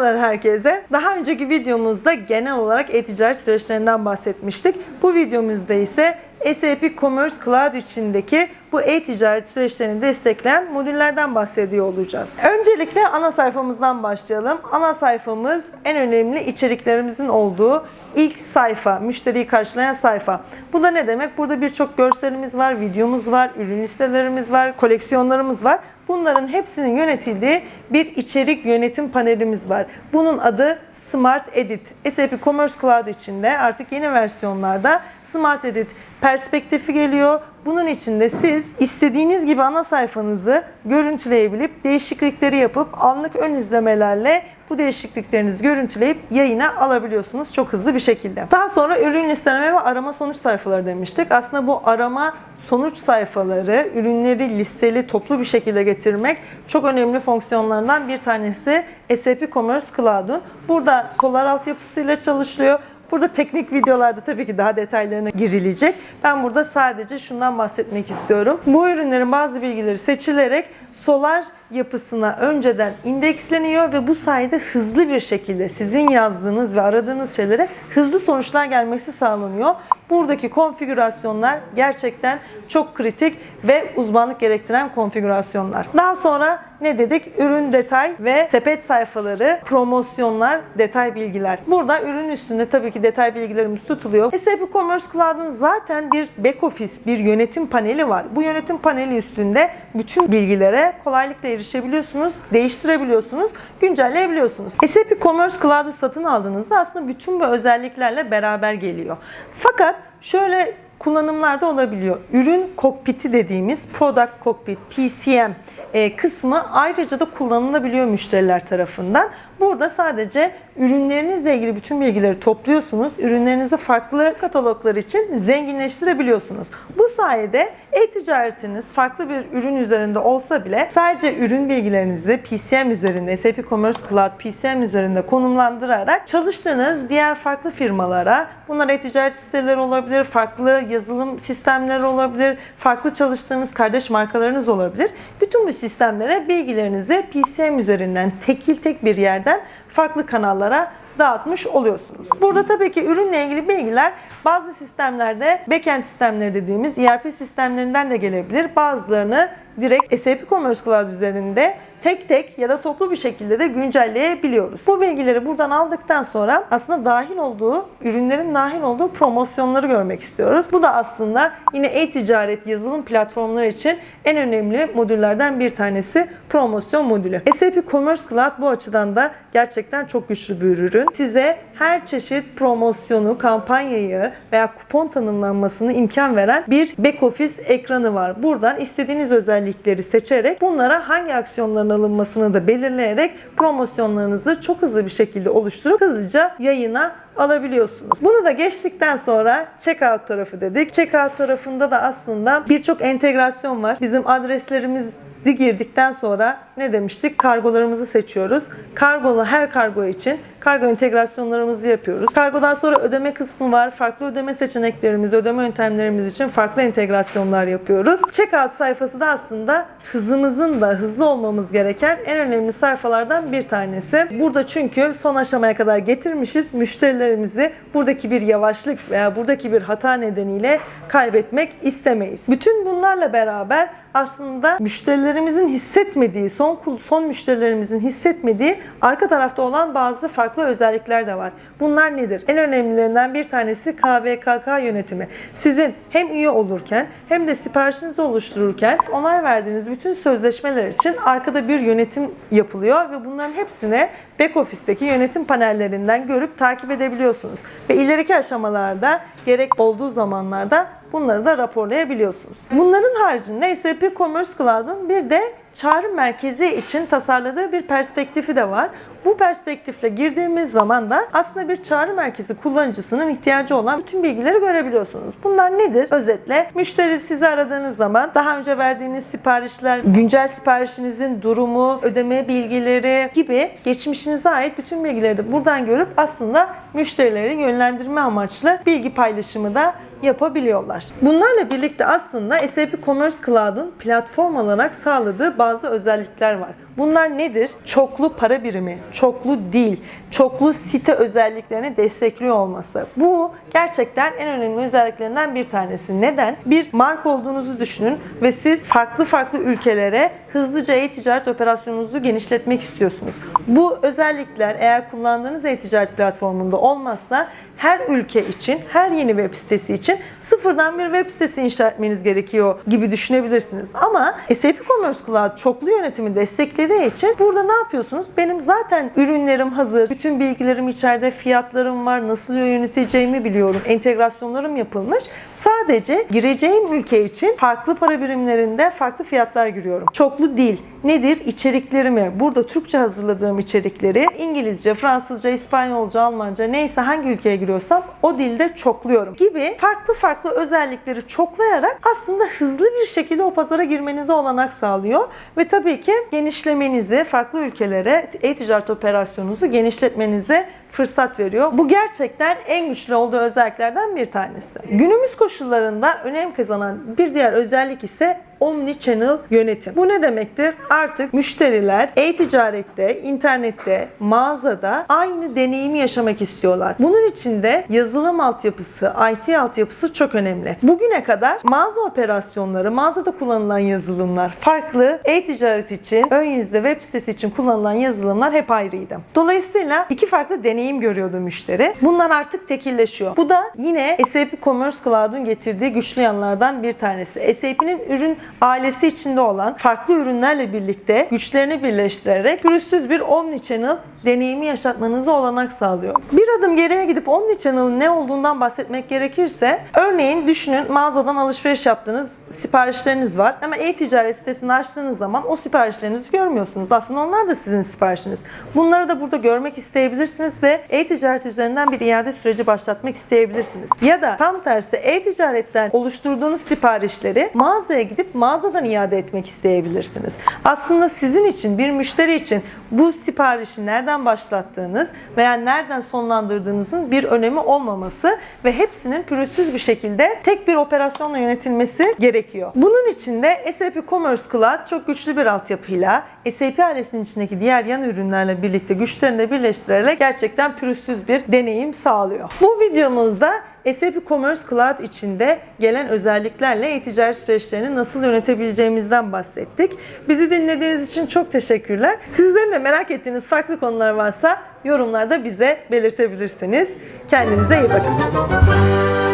Merhabalar herkese. Daha önceki videomuzda genel olarak e-ticaret süreçlerinden bahsetmiştik. Bu videomuzda ise SAP Commerce Cloud içindeki bu e-ticaret süreçlerini destekleyen modüllerden bahsediyor olacağız. Öncelikle ana sayfamızdan başlayalım. Ana sayfamız en önemli içeriklerimizin olduğu ilk sayfa, müşteriyi karşılayan sayfa. Bu da ne demek? Burada birçok görselimiz var, videomuz var, ürün listelerimiz var, koleksiyonlarımız var. Bunların hepsinin yönetildiği bir içerik yönetim panelimiz var. Bunun adı Smart Edit. SAP Commerce Cloud içinde artık yeni versiyonlarda Smart Edit perspektifi geliyor. Bunun içinde siz istediğiniz gibi ana sayfanızı görüntüleyebilip değişiklikleri yapıp anlık ön izlemelerle bu değişikliklerinizi görüntüleyip yayına alabiliyorsunuz çok hızlı bir şekilde. Daha sonra ürün listeleme ve arama sonuç sayfaları demiştik. Aslında bu arama sonuç sayfaları, ürünleri listeli toplu bir şekilde getirmek çok önemli fonksiyonlarından bir tanesi SAP Commerce Cloud'un. Burada Solar altyapısıyla çalışılıyor. Burada teknik videolarda tabii ki daha detaylarına girilecek. Ben burada sadece şundan bahsetmek istiyorum. Bu ürünlerin bazı bilgileri seçilerek solar yapısına önceden indeksleniyor ve bu sayede hızlı bir şekilde sizin yazdığınız ve aradığınız şeylere hızlı sonuçlar gelmesi sağlanıyor. Buradaki konfigürasyonlar gerçekten çok kritik ve uzmanlık gerektiren konfigürasyonlar. Daha sonra ne dedik? Ürün detay ve sepet sayfaları, promosyonlar, detay bilgiler. Burada ürün üstünde tabii ki detay bilgilerimiz tutuluyor. SAP Commerce Cloud'un zaten bir back office, bir yönetim paneli var. Bu yönetim paneli üstünde bütün bilgilere kolaylıkla erişebiliyorsunuz, değiştirebiliyorsunuz, güncelleyebiliyorsunuz. SAP Commerce Cloud'u satın aldığınızda aslında bütün bu özelliklerle beraber geliyor. Fakat şöyle kullanımlarda olabiliyor. Ürün kokpiti dediğimiz Product Cockpit, PCM e, kısmı ayrıca da kullanılabiliyor müşteriler tarafından. Burada sadece ürünlerinizle ilgili bütün bilgileri topluyorsunuz. Ürünlerinizi farklı kataloglar için zenginleştirebiliyorsunuz. Bu sayede e-ticaretiniz farklı bir ürün üzerinde olsa bile sadece ürün bilgilerinizi PCM üzerinde, SAP Commerce Cloud PCM üzerinde konumlandırarak çalıştığınız diğer farklı firmalara, bunlar e-ticaret siteleri olabilir, farklı yazılım sistemleri olabilir, farklı çalıştığınız kardeş markalarınız olabilir. Bütün bu sistemlere bilgilerinizi PCM üzerinden tekil tek bir yerden farklı kanallara dağıtmış oluyorsunuz. Burada tabii ki ürünle ilgili bilgiler bazı sistemlerde backend sistemleri dediğimiz ERP sistemlerinden de gelebilir. Bazılarını direkt SAP Commerce Cloud üzerinde tek tek ya da toplu bir şekilde de güncelleyebiliyoruz. Bu bilgileri buradan aldıktan sonra aslında dahil olduğu, ürünlerin dahil olduğu promosyonları görmek istiyoruz. Bu da aslında yine e-ticaret yazılım platformları için en önemli modüllerden bir tanesi promosyon modülü. SAP Commerce Cloud bu açıdan da gerçekten çok güçlü bir ürün. Size her çeşit promosyonu, kampanyayı veya kupon tanımlanmasını imkan veren bir back office ekranı var. Buradan istediğiniz özellikleri seçerek bunlara hangi aksiyonların alınmasını da belirleyerek promosyonlarınızı çok hızlı bir şekilde oluşturup hızlıca yayına alabiliyorsunuz. Bunu da geçtikten sonra checkout tarafı dedik. Checkout tarafında da aslında birçok entegrasyon var. Bizim adreslerimiz girdikten sonra ne demiştik? Kargolarımızı seçiyoruz. Kargolu her kargo için kargo entegrasyonlarımızı yapıyoruz. Kargodan sonra ödeme kısmı var. Farklı ödeme seçeneklerimiz, ödeme yöntemlerimiz için farklı entegrasyonlar yapıyoruz. Checkout sayfası da aslında hızımızın da hızlı olmamız gereken en önemli sayfalardan bir tanesi. Burada çünkü son aşamaya kadar getirmişiz. Müşterilerimizi buradaki bir yavaşlık veya buradaki bir hata nedeniyle kaybetmek istemeyiz. Bütün bunlarla beraber aslında müşterilerimizin hissetmediği, son son müşterilerimizin hissetmediği arka tarafta olan bazı farklı özellikler de var. Bunlar nedir? En önemlilerinden bir tanesi KVKK yönetimi. Sizin hem üye olurken hem de siparişinizi oluştururken onay verdiğiniz bütün sözleşmeler için arkada bir yönetim yapılıyor ve bunların hepsine back office'teki yönetim panellerinden görüp takip edebiliyorsunuz. Ve ileriki aşamalarda gerek olduğu zamanlarda bunları da raporlayabiliyorsunuz. Bunların haricinde SAP Commerce Cloud'un bir de çağrı merkezi için tasarladığı bir perspektifi de var. Bu perspektifle girdiğimiz zaman da aslında bir çağrı merkezi kullanıcısının ihtiyacı olan bütün bilgileri görebiliyorsunuz. Bunlar nedir? Özetle müşteri sizi aradığınız zaman daha önce verdiğiniz siparişler, güncel siparişinizin durumu, ödeme bilgileri gibi geçmişinize ait bütün bilgileri de buradan görüp aslında müşterileri yönlendirme amaçlı bilgi paylaşımı da yapabiliyorlar. Bunlarla birlikte aslında SAP Commerce Cloud'un platform olarak sağladığı bazı özellikler var. Bunlar nedir? Çoklu para birimi, çoklu dil, çoklu site özelliklerini destekliyor olması. Bu gerçekten en önemli özelliklerinden bir tanesi. Neden? Bir marka olduğunuzu düşünün ve siz farklı farklı ülkelere hızlıca e-ticaret operasyonunuzu genişletmek istiyorsunuz. Bu özellikler eğer kullandığınız e-ticaret platformunda olmazsa her ülke için, her yeni web sitesi için sıfırdan bir web sitesi inşa etmeniz gerekiyor gibi düşünebilirsiniz. Ama SAP Commerce Cloud çoklu yönetimi desteklediği için burada ne yapıyorsunuz? Benim zaten ürünlerim hazır, bütün bilgilerim içeride, fiyatlarım var, nasıl yöneteceğimi biliyorum, entegrasyonlarım yapılmış. Sadece gireceğim ülke için farklı para birimlerinde farklı fiyatlar giriyorum. Çoklu dil nedir? İçeriklerimi, burada Türkçe hazırladığım içerikleri İngilizce, Fransızca, İspanyolca, Almanca neyse hangi ülkeye giriyorsam o dilde çokluyorum gibi farklı farklı özellikleri çoklayarak aslında hızlı bir şekilde o pazara girmenize olanak sağlıyor ve tabii ki genişlemenizi, farklı ülkelere e-ticaret operasyonunuzu genişletmenize fırsat veriyor. Bu gerçekten en güçlü olduğu özelliklerden bir tanesi. Günümüz koşullarında önem kazanan bir diğer özellik ise Omni Channel yönetim. Bu ne demektir? Artık müşteriler e-ticarette, internette, mağazada aynı deneyimi yaşamak istiyorlar. Bunun için de yazılım altyapısı, IT altyapısı çok önemli. Bugüne kadar mağaza operasyonları, mağazada kullanılan yazılımlar farklı. E-ticaret için, ön yüzde web sitesi için kullanılan yazılımlar hep ayrıydı. Dolayısıyla iki farklı deneyim görüyordu müşteri. Bunlar artık tekilleşiyor. Bu da yine SAP Commerce Cloud'un getirdiği güçlü yanlardan bir tanesi. SAP'nin ürün ailesi içinde olan farklı ürünlerle birlikte güçlerini birleştirerek pürüzsüz bir omnichannel deneyimi yaşatmanızı olanak sağlıyor. Bir adım geriye gidip omnichannel'ın ne olduğundan bahsetmek gerekirse örneğin düşünün mağazadan alışveriş yaptığınız siparişleriniz var ama e-ticaret sitesini açtığınız zaman o siparişlerinizi görmüyorsunuz. Aslında onlar da sizin siparişiniz. Bunları da burada görmek isteyebilirsiniz ve e-ticaret üzerinden bir iade süreci başlatmak isteyebilirsiniz. Ya da tam tersi e-ticaretten oluşturduğunuz siparişleri mağazaya gidip mağazadan iade etmek isteyebilirsiniz. Aslında sizin için bir müşteri için bu siparişi nereden başlattığınız veya nereden sonlandırdığınızın bir önemi olmaması ve hepsinin pürüzsüz bir şekilde tek bir operasyonla yönetilmesi gerekiyor. Bunun için de SAP Commerce Cloud çok güçlü bir altyapıyla SAP ailesinin içindeki diğer yan ürünlerle birlikte güçlerini de birleştirerek gerçekten pürüzsüz bir deneyim sağlıyor. Bu videomuzda SAP Commerce Cloud içinde gelen özelliklerle e-ticaret süreçlerini nasıl yönetebileceğimizden bahsettik. Bizi dinlediğiniz için çok teşekkürler. Sizlerin de merak ettiğiniz farklı konular varsa yorumlarda bize belirtebilirsiniz. Kendinize iyi bakın.